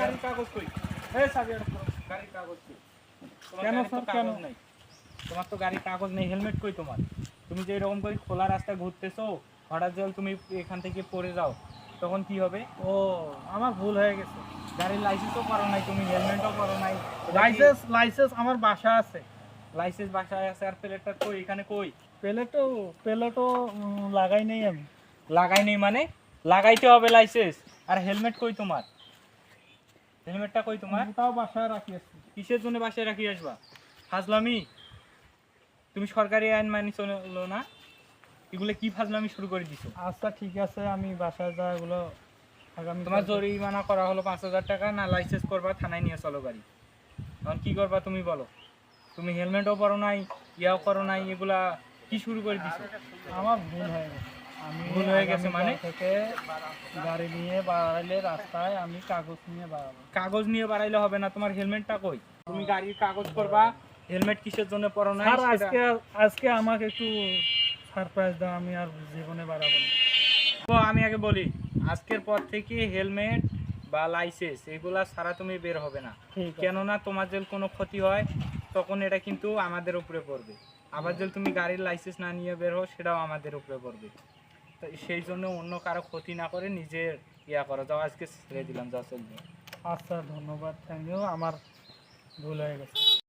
গাড়ির কাগজ কই? এই চাবি আটক করো। গাড়ির কাগজ কই? তোমার কেন তো স্যার, কেন? নাই। তোমার তো গাড়ির কাগজ নেই হেলমেট কই তোমার? তুমি যে এরকম করে খোলা রাস্তায় ঘুরতেছো হঠাৎ জল তুমি এখান থেকে পড়ে যাও তখন কি হবে? ও আমার ভুল হয়ে গেছে। গাড়ির লাইসেন্সও করো নাই তুমি হেলমেটও করো নাই। লাইসেন্স লাইসেন্স আমার বাসা আছে। লাইসেন্স বাসায় আছে আর প্লেটটা কই? এখানে কই? প্লেটও প্লেটও লাগাই নেই আমি। লাগাই নেই মানে? লাগাইতে হবে লাইসেন্স আর হেলমেট কই তোমার? হেলমেটটা কই তোমার? তাও বাসায় রাখি আছি কিসের জন্য বাসায় রাখি আসবা? ফাজলামি? তুমি সরকারি আইন মানি চলো না? এগুলো কি ফাজলামি শুরু করে দিছো? আচ্ছা ঠিক আছে আমি বাসায় যা এগুলো আগামী তোমার জরিমানা করা হলো পাঁচ হাজার টাকা না লাইসেন্স করবা থানায় নিয়ে চলো গাড়ি। এখন কি করবা তুমি বলো? তুমি হেলমেটও পরো নাই ইয়াও করো নাই এগুলা কি শুরু করে দিছো? আমার ভুল হয়ে গেছে। ভুল হয়ে গেছে মানে? থেকে গাড়ি নিয়ে বাড়াইলে রাস্তায় আমি কাগজ নিয়ে বাড়াবো। কাগজ নিয়ে বাড়াইলে হবে না তোমার হেলমেটটা কই? তুমি গাড়ির কাগজ করবা হেলমেট কিসের জন্য পরো আর আজকে আজকে আমাকে একটু সারপ্রাইজ দাও আমি আর জীবনে বাড়াবো না। তো আমি আগে বলি আজকের পর থেকে হেলমেট বা লাইসেন্স এগুলা ছাড়া তুমি বের হবে না। কেননা তোমার যদি কোনো ক্ষতি হয় তখন এটা কিন্তু আমাদের উপরে পড়বে। আবার যদি তুমি গাড়ির লাইসেন্স না নিয়ে বের হও সেটাও আমাদের উপরে পড়বে। সেই জন্য অন্য কারও ক্ষতি না করে নিজের ইয়া করা। যাও, আজকে ছেড়ে দিলাম যা চলবে আচ্ছা ধন্যবাদ। থ্যাংক ইউ, আমার ভুল হয়ে গেছে।